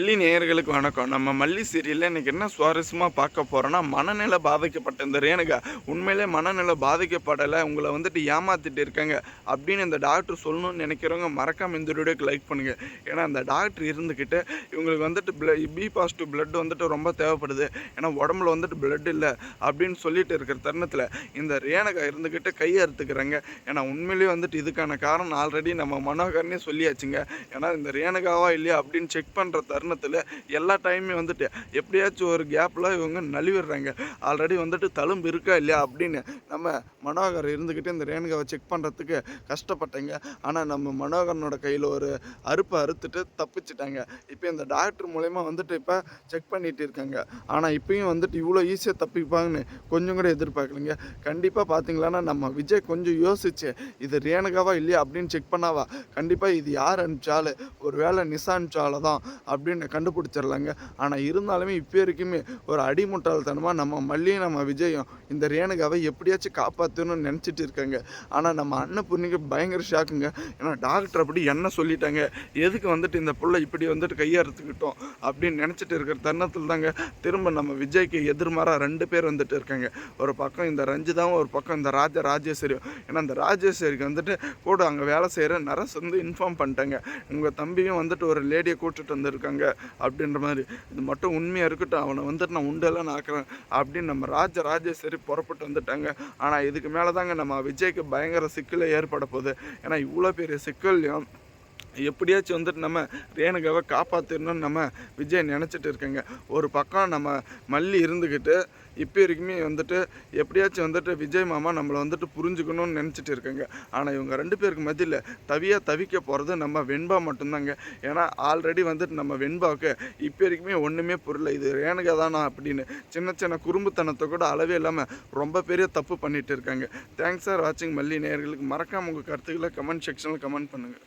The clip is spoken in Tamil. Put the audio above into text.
மல்லி நேயர்களுக்கு வணக்கம். நம்ம மல்லி சீரியலில் இன்றைக்கி என்ன சுவாரஸ்யமாக பார்க்க போகிறோன்னா மனநிலை பாதிக்கப்பட்ட இந்த ரேணுகா உண்மையிலே மனநிலை பாதிக்கப்படலை உங்களை வந்துட்டு ஏமாத்திட்டு இருக்காங்க அப்படின்னு இந்த டாக்டர் சொல்லணும்னு நினைக்கிறவங்க மறக்காம இந்த வீடியோக்கு லைக் பண்ணுங்கள் ஏன்னா அந்த டாக்டர் இருந்துக்கிட்டு இவங்களுக்கு வந்துட்டு பிள பி பாசிட்டிவ் பிளட் வந்துட்டு ரொம்ப தேவைப்படுது. ஏன்னா உடம்புல வந்துட்டு பிளட் இல்லை அப்படின்னு சொல்லிட்டு இருக்கிற தருணத்தில் இந்த ரேணுகா இருந்துக்கிட்டு கையை அறுத்துக்கிறாங்க. ஏன்னா உண்மையிலேயே வந்துட்டு இதுக்கான காரணம் ஆல்ரெடி நம்ம மனோகரனே சொல்லியாச்சுங்க. ஏன்னா இந்த ரேணுகாவா இல்லையா அப்படின்னு செக் பண்ணுற தருணத்தில் எல்லா டைமே வந்துட்டு எப்படியாச்சும் ஒரு கேப்பில் இவங்க நழுவிடுறாங்க. ஆல்ரெடி வந்துட்டு தழும்பு இருக்கா இல்லையா அப்படின்னு நம்ம மனோகர் இருந்துக்கிட்டு இந்த ரேணுகாவை செக் பண்ணுறதுக்கு கஷ்டப்பட்டேங்க. ஆனால் நம்ம மனோகரனோட கையில் ஒரு அறுப்பை அறுத்துட்டு தப்பிச்சிட்டாங்க. இப்போ இந்த டாக்டர் மூலயமா வந்துட்டு இப்போ செக் பண்ணிகிட்டு இருக்காங்க. ஆனால் இப்பயும் வந்துட்டு இவ்வளோ ஈஸியாக தப்பிப்பாங்கன்னு கொஞ்சம் கூட எதிர்பார்க்கலைங்க. கண்டிப்பாக பார்த்தீங்களான்னா நம்ம விஜய் கொஞ்சம் யோசிச்சு இது ரேணுகாவா இல்லையா அப்படின்னு செக் பண்ணாவா? கண்டிப்பாக இது யார் அனுப்பிச்சாலும் ஒரு வேளை நிசா அனுப்பிச்சால தான் அப்படின்னு கண்டுபிடிச்சிடலாங்க. ஆனால் இருந்தாலுமே இப்போ வரைக்குமே ஒரு அடிமுட்டாள்தனமாக நம்ம மல்லியும் நம்ம விஜயும் இந்த ரேணுகாவை எப்படியாச்சும் காப்பாற்றணும்னு நினச்சிட்டு இருக்காங்க. ஆனால் நம்ம அன்னபூர்ணிக்கு பயங்கர ஷாக்குங்க. ஏன்னா டாக்டர் அப்படி என்ன சொல்லிட்டாங்க? எதுக்கு வந்துட்டு இந்த புள்ள இப்படி வந்துட்டு கையறுத்துக்கிட்டோம்? அப்படின்னு நினச்சிட்டு இருக்கிற தருணத்தில் தாங்க திரும்ப நம்ம விஜய்க்கு எதிர்மாறாக ரெண்டு பேர் வந்துட்டு இருக்காங்க. ஒரு பக்கம் இந்த ரஞ்சிதாவும் ஒரு பக்கம் இந்த ராஜா ராஜேஸ்வரியும். ஏன்னா இந்த ராஜேஸ்வரிக்கு வந்துட்டு கூட அங்கே வேலை செய்கிற நரஸ் வந்து இன்ஃபார்ம் பண்ணிட்டாங்க. உங்கள் தம்பியும் வந்துட்டு ஒரு லேடியை கூட்டிட்டு வந்திருக்காங்க. அப்படின்ற மாதிரி. இது மட்டும் உண்மையாக இருக்கட்டும். அவனை வந்துட்டு நான் உண்டெல்லாம் ஆக்குறேன் அப்படின்னு நம்ம ராஜ ராஜேஸ்வரி புறப்பட்டு வந்துட்டாங்க. ஆனால் இதுக்கு மேலே தாங்க நம்ம விஜய்க்கு பயங்கர சிக்கல் ஏற்பட போகுது. ஏன்னா இவ்வளோ பெரிய சிக்கல்லையும் எப்படியாச்சும் வந்துட்டு நம்ம ரேணுகாவை காப்பாற்றிடணும்னு நம்ம விஜய் நினச்சிட்டு இருக்கேங்க. ஒரு பக்கம் நம்ம மல்லி இருந்துக்கிட்டு இப்போ வரைக்குமே வந்துட்டு எப்படியாச்சும் வந்துட்டு விஜய் மாமா நம்மளை வந்துட்டு புரிஞ்சுக்கணும்னு நினச்சிட்டு இருக்கேங்க. ஆனால் இவங்க ரெண்டு பேருக்கு மத்தியில் தவியாக தவிக்க போகிறது நம்ம வெண்பா மட்டும்தாங்க. ஏன்னா ஆல்ரெடி வந்துட்டு நம்ம வெண்பாவுக்கு இப்போ வரைக்குமே ஒன்றுமே புரியல. இது ரேணுகா தானா அப்படின்னு சின்ன சின்ன குறும்புத்தனத்தை கூட அளவே இல்லாமல் ரொம்ப பெரிய தப்பு பண்ணிகிட்டு இருக்காங்க. தேங்க்ஸ் ஃபார் வாட்சிங் மல்லி நேயர்களுக்கு. மறக்காமல் உங்கள் கருத்துக்களை கமெண்ட் செக்ஷனில் கமெண்ட் பண்ணுங்கள்